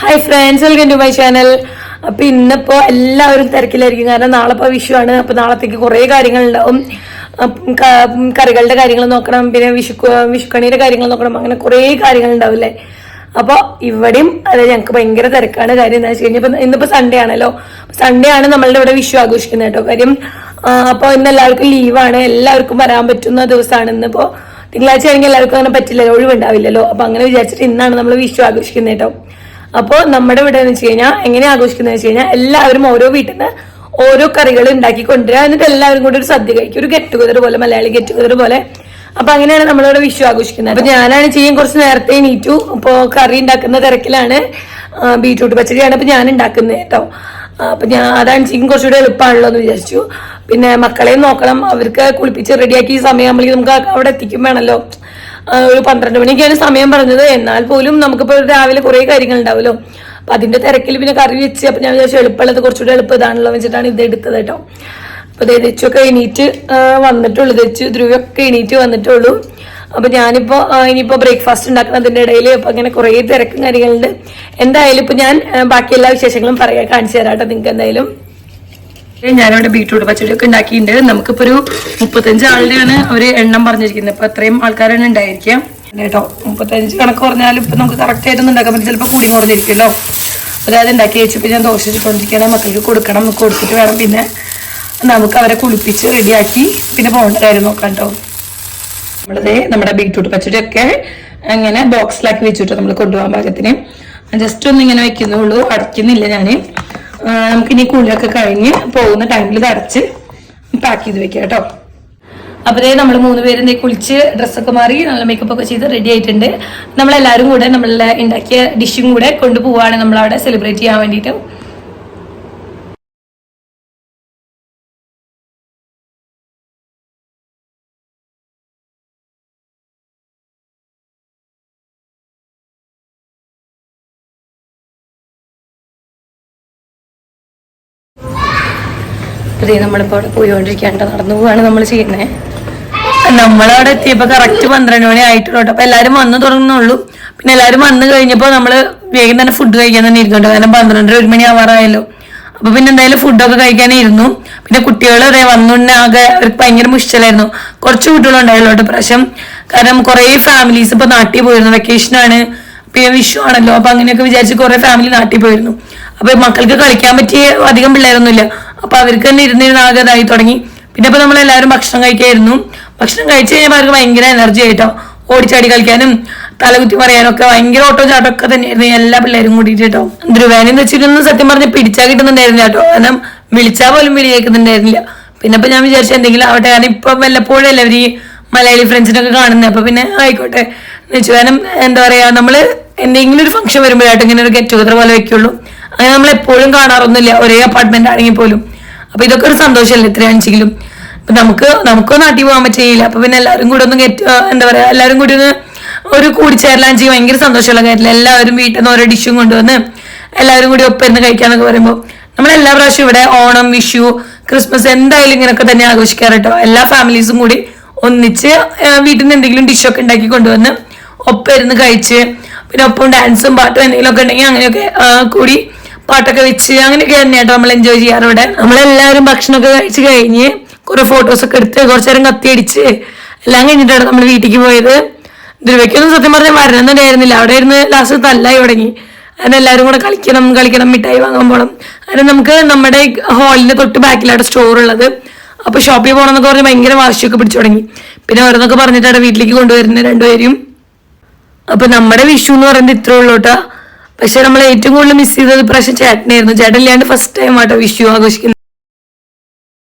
Hi friends welcome to my channel അപ്പൊ ഇന്നിപ്പോ എല്ലാവരും തിരക്കിലായിരിക്കും. കാരണം നാളെ ഇപ്പൊ വിഷുവാണ് അപ്പൊ നാളത്തേക്ക് കുറെ കാര്യങ്ങൾ ഉണ്ടാവും കറികളുടെ കാര്യങ്ങൾ നോക്കണം. പിന്നെ വിഷു വിഷുക്കണിയുടെ കാര്യങ്ങൾ നോക്കണം. അങ്ങനെ കുറെ കാര്യങ്ങൾ ഉണ്ടാവില്ലേ അപ്പൊ ഇവിടെയും അതായത് ഞങ്ങൾക്ക് ഭയങ്കര തിരക്കാണ്. കാര്യം എന്താ വെച്ച് കഴിഞ്ഞാൽ ഇന്നിപ്പോ സൺഡേ ആണല്ലോ. സൺഡേ ആണ് നമ്മളുടെ ഇവിടെ വിഷു ആഘോഷിക്കുന്നത് കേട്ടോ. കാര്യം അപ്പോൾ അപ്പൊ ഇന്ന് എല്ലാവർക്കും ലീവാണ് എല്ലാവർക്കും വരാൻ പറ്റുന്ന ദിവസമാണ് ഇന്നിപ്പോ. തിങ്കളാഴ്ച ആണെങ്കിൽ എല്ലാവർക്കും അങ്ങനെ പറ്റില്ലല്ലോ. ഒഴിവുണ്ടാവില്ലല്ലോ. അപ്പൊ അങ്ങനെ വിചാരിച്ചിട്ട് ഇന്നാണ് നമ്മൾ വിഷു ആഘോഷിക്കുന്നത് കേട്ടോ. അപ്പോ നമ്മുടെ ഇവിടെ എന്ന് വെച്ച് കഴിഞ്ഞാൽ എങ്ങനെ ആഘോഷിക്കുന്നത് വെച്ച് കഴിഞ്ഞാൽ എല്ലാവരും ഓരോ വീട്ടിൽ നിന്ന് ഓരോ കറികൾ ഉണ്ടാക്കി കൊണ്ടുവരിക. എന്നിട്ട് എല്ലാവരും കൂടി ഒരു സദ്യ കഴിക്കും. ഒരു ഗെറ്റ് ടുഗദർ പോലെ മലയാളി ഗെറ്റ് ടുഗദർ പോലെ. അപ്പൊ അങ്ങനെയാണ് നമ്മളിവിടെ വിഷു ആഘോഷിക്കുന്നത്. അപ്പൊ ഞാനാണ് ചെയ്യാൻ കുറച്ച് നേരത്തെ എണീറ്റു. ഇപ്പോ കറി ഉണ്ടാക്കുന്ന തിരക്കിലാണ്. ബീറ്റ്റൂട്ട് പച്ചടിയാണ് ഇപ്പൊ ഞാൻ ഉണ്ടാക്കുന്നത് കേട്ടോ. അപ്പൊ ഞാൻ അതാണ് ചെയ്യും കുറച്ചുകൂടി എളുപ്പമാണല്ലോ എന്ന് വിചാരിച്ചു. പിന്നെ മക്കളെയും നോക്കണം. അവർക്ക് കുളിപ്പിച്ച് റെഡിയാക്കി സമയമാകുമ്പോഴേക്കും നമുക്ക് അവിടെ എത്തിക്കും വേണമല്ലോ ഒരു പന്ത്രണ്ട് മണിക്കാണ് സമയം പറഞ്ഞത്. എന്നാൽ പോലും നമുക്കിപ്പോ രാവിലെ കുറേ കാര്യങ്ങൾ ഉണ്ടാവുമല്ലോ അപ്പൊ അതിന്റെ തിരക്കിൽ പിന്നെ കറി വെച്ച് അപ്പൊ ഞാൻ വിചാരിച്ചു എളുപ്പമുള്ളത് കുറച്ചുകൂടി എളുപ്പം ഇതാണല്ലോ വെച്ചിട്ടാണ് ഇത് എടുത്തത് കേട്ടോ. അപ്പൊ ദേ ഒക്കെ എണീറ്റ് വന്നിട്ടുള്ളൂ. ദച്ചു ധ്രുവൊക്കെ എണീറ്റ് വന്നിട്ടുള്ളൂ. അപ്പൊ ഞാനിപ്പോ ഇനിയിപ്പോൾ ഇനിയിപ്പോ ബ്രേക്ക്ഫാസ്റ്റ് ഉണ്ടാക്കുന്നതിന്റെ ഇടയിൽ അപ്പൊ അങ്ങനെ കുറേ തിരക്കും കാര്യങ്ങളുണ്ട്. എന്തായാലും ഇപ്പൊ ഞാൻ ബാക്കി എല്ലാ വിശേഷങ്ങളും പറയാൻ കാണിച്ചു തരാം കേട്ടോ നിങ്ങൾക്ക് എന്തായാലും. ഞാനിവിടെ ബീട്രൂട്ട് പച്ചടി ഒക്കെ ഉണ്ടാക്കിയിട്ടുണ്ട്. നമുക്കിപ്പോ ഒരു മുപ്പത്തഞ്ച് ആളുടെയാണ് ഒരു എണ്ണം പറഞ്ഞിരിക്കുന്നത്. ഇപ്പൊ അത്രയും ആൾക്കാരാണ് ഉണ്ടായിരിക്കുക. കേട്ടോ മുപ്പത്തഞ്ച് കണക്ക് പറഞ്ഞാലും ഇപ്പൊ നമുക്ക് കറക്റ്റ് ആയിട്ടൊന്നും ഉണ്ടാക്കാൻ പറ്റും ചിലപ്പോൾ കൂടി കുറഞ്ഞിരിക്കുമല്ലോ. അതായത് ഉണ്ടാക്കി വെച്ചപ്പോൾ ഞാൻ ദോശ ചുട്ടുകൊണ്ടിരിക്കുകയാണ് മക്കൾക്ക് കൊടുക്കണം. നമുക്ക് കൊടുത്തിട്ട് വേണം പിന്നെ നമുക്ക് അവരെ കുളിപ്പിച്ച് റെഡിയാക്കി പിന്നെ പോകേണ്ട കാര്യം നോക്കാം കേട്ടോ നമ്മളത് നമ്മുടെ ബീട്രൂട്ട് പച്ചടി ഒക്കെ അങ്ങനെ ബോക്സിലാക്കി വെച്ചിട്ട് നമ്മൾ കൊണ്ടുപോകാൻ പാകത്തിന്. ജസ്റ്റ് ഒന്ന് ഇങ്ങനെ വെക്കുന്നുള്ളൂ. അടയ്ക്കുന്നില്ല ആ, നമുക്കിനി കുളിയൊക്കെ കഴിഞ്ഞ് പോകുന്ന ടൈമിൽ ഇത് അടച്ച് പാക്ക് ചെയ്ത് വെക്കാം കേട്ടോ. അപ്പൊ നമ്മൾ മൂന്ന് പേരും കുളിച്ച് ഡ്രസ്സൊക്കെ മാറി നല്ല മേക്കപ്പ് ഒക്കെ ചെയ്ത് റെഡി ആയിട്ടുണ്ട്. നമ്മളെല്ലാവരും കൂടെ നമ്മളുടെ ഉണ്ടാക്കിയ ഡിഷും കൂടെ കൊണ്ടുപോവാണ് നമ്മളവിടെ സെലിബ്രേറ്റ് ചെയ്യാൻ വേണ്ടിയിട്ട്. അതെ നമ്മളിപ്പോ അവിടെ പോയിക്കൊണ്ടിരിക്കാണ്ട് നടന്നു പോവാണ് നമ്മൾ ചെയ്യുന്നത് നമ്മളവിടെ എത്തിയപ്പോ കറക്റ്റ് പന്ത്രണ്ട് മണി ആയിട്ടുള്ളൂ അപ്പൊ എല്ലാരും വന്നു തുടങ്ങുന്നുള്ളൂ. പിന്നെ എല്ലാരും വന്നു കഴിഞ്ഞപ്പോ നമ്മൾ വേഗം തന്നെ ഫുഡ് കഴിക്കാൻ തന്നെ ഇരിക്കണ്ടോ. കാരണം പന്ത്രണ്ടര ഒരു മണി ആവാറായല്ലോ. അപ്പൊ പിന്നെ എന്തായാലും ഫുഡൊക്കെ കഴിക്കാനേ ഇരുന്നു. പിന്നെ കുട്ടികൾ അതെ വന്നുണ്ടെ ആകെ അവർക്ക് ഭയങ്കര മുഷ്ടലായിരുന്നു. കുറച്ച് കുട്ടികളുണ്ടായല്ലോ കേട്ടോ പ്രാവശ്യം കാരണം കുറെ ഫാമിലീസ് ഇപ്പൊ നാട്ടിൽ പോയിരുന്നു. വെക്കേഷനാണ് പിന്നെ വിഷു ആണല്ലോ. അപ്പൊ അങ്ങനെയൊക്കെ വിചാരിച്ച് കുറെ ഫാമിലി നാട്ടിൽ പോയിരുന്നു. അപ്പൊ മക്കൾക്ക് കളിക്കാൻ പറ്റിയ അധികം പിള്ളേരൊന്നുമില്ല. അപ്പൊ അവർക്ക് തന്നെ ഇരുന്നിരുന്ന് ആകെ ഇതായി തുടങ്ങി. പിന്നെ ഇപ്പൊ നമ്മൾ എല്ലാവരും ഭക്ഷണം കഴിക്കായിരുന്നു. ഭക്ഷണം കഴിച്ചു കഴിഞ്ഞാൽ അവർക്ക് ഭയങ്കര എനർജി ആയിട്ടോ. ഓടിച്ചാടി കളിക്കാനും തലകുത്തി പറയാനും ഒക്കെ ഭയങ്കര ഓട്ടോ ചാട്ടം ഒക്കെ തന്നെയായിരുന്നു എല്ലാ പിള്ളേരും കൂടിയിട്ട് കേട്ടോ. ധ്രുവേനെന്ന് വെച്ചിട്ടൊന്നും സത്യം പറഞ്ഞ് പിടിച്ചാൽ കിട്ടുന്നുണ്ടായിരുന്നു കേട്ടോ. കാരണം വിളിച്ചാൽ പോലും വിളി കേൾക്കുന്നുണ്ടായിരുന്നില്ല. പിന്നെ ഇപ്പൊ ഞാൻ വിചാരിച്ചു എന്തെങ്കിലും ആവട്ടെ. കാരണം ഇപ്പൊ വല്ലപ്പോഴല്ലേ അവർ ഈ മലയാളി ഫ്രണ്ട്സിനൊക്കെ കാണുന്നത് അപ്പൊ പിന്നെ ആയിക്കോട്ടെ. എന്ന് വെച്ചു. കാരണം എന്താ പറയാ നമ്മൾ എന്തെങ്കിലും ഒരു ഫംഗ്ഷൻ വരുമ്പോഴായിട്ട് ഇങ്ങനെ ഒരു ഗെറ്റ് ടുഗദർ പോലെ വെക്കുള്ളൂ. അങ്ങനെ നമ്മൾ എപ്പോഴും കാണാറൊന്നുമില്ല. ഒരേ അപ്പാർട്ട്മെന്റ് ആണെങ്കിൽ പോലും. അപ്പൊ ഇതൊക്കെ ഒരു സന്തോഷമല്ലേ എത്രയാണെങ്കിലും അപ്പൊ നമുക്ക് നമുക്കോ നാട്ടിൽ പോകാൻ പറ്റില്ല. അപ്പൊ പിന്നെ എല്ലാവരും കൂടെ ഒന്ന് എന്താ പറയാ എല്ലാവരും കൂടി ഒന്ന് ഒരു കൂടിച്ചേരലാൻ ചെയ്യും ഭയങ്കര സന്തോഷമുള്ള കാര്യമില്ല എല്ലാവരും വീട്ടിൽ നിന്ന് ഓരോ ഡിഷും കൊണ്ടുവന്ന് എല്ലാവരും കൂടി ഒപ്പം കഴിക്കാന്നൊക്കെ പറയുമ്പോൾ നമ്മൾ എല്ലാ പ്രാവശ്യം ഇവിടെ ഓണം വിഷു ക്രിസ്മസ് എന്തായാലും ഇങ്ങനെയൊക്കെ തന്നെ ആഘോഷിക്കാറ് കേട്ടോ എല്ലാ ഫാമിലീസും കൂടി ഒന്നിച്ച് വീട്ടിൽ നിന്ന് എന്തെങ്കിലും ഡിഷൊക്കെ ഉണ്ടാക്കി കൊണ്ടുവന്ന് ഒപ്പം ഇരുന്ന് കഴിച്ച് പിന്നെ ഒപ്പം ഡാൻസും പാട്ടും എന്തെങ്കിലും ഒക്കെ ഉണ്ടെങ്കിൽ അങ്ങനെയൊക്കെ കൂടി പാട്ടൊക്കെ വെച്ച് അങ്ങനെയൊക്കെ തന്നെയാട്ടോ നമ്മൾ എൻജോയ് ചെയ്യാറ് ഇവിടെ നമ്മളെല്ലാവരും ഭക്ഷണമൊക്കെ കഴിച്ച് കഴിഞ്ഞ് കുറെ ഫോട്ടോസ് ഒക്കെ എടുത്ത് കുറച്ചു നേരം കത്തിയടിച്ച് എല്ലാം കഴിഞ്ഞിട്ടാണ് നമ്മൾ വീട്ടിലേക്ക് പോയത്. ധ്രുവയ്ക്കൊന്നും സത്യം പറഞ്ഞാൽ വരണമെന്നുണ്ടായിരുന്നില്ല അവിടെ ഇരുന്ന് ലാസ്റ്റ് തല്ലായി തുടങ്ങി. അങ്ങനെ എല്ലാവരും കൂടെ കളിക്കണം കളിക്കണം മിഠായി വാങ്ങാൻ പോകണം അങ്ങനെ നമുക്ക് നമ്മുടെ ഹാളിന്റെ തൊട്ട് ബാക്കിലാണ് സ്റ്റോർ ഉള്ളത്. അപ്പൊ ഷോപ്പിൽ പോകണം എന്നൊക്കെ പറഞ്ഞ് ഭയങ്കര വാശിയൊക്കെ പിടിച്ചു തുടങ്ങി. പിന്നെ ഓരോന്നൊക്കെ പറഞ്ഞിട്ടാണ് വീട്ടിലേക്ക് കൊണ്ടുവരുന്നത് രണ്ടുപേരും. അപ്പൊ നമ്മുടെ വിഷു എന്ന് പറയുന്നത് ഇത്രേ ഉള്ളൂ കേട്ടോ. പക്ഷെ നമ്മൾ ഏറ്റവും കൂടുതൽ മിസ് ചെയ്തത് പ്രാവശ്യം ചേട്ടനായിരുന്നു ചേട്ടൻ ഇല്ലാണ്ട് ഫസ്റ്റ് ടൈം ആട്ടോ വിഷു ആഘോഷിക്കുന്നത്.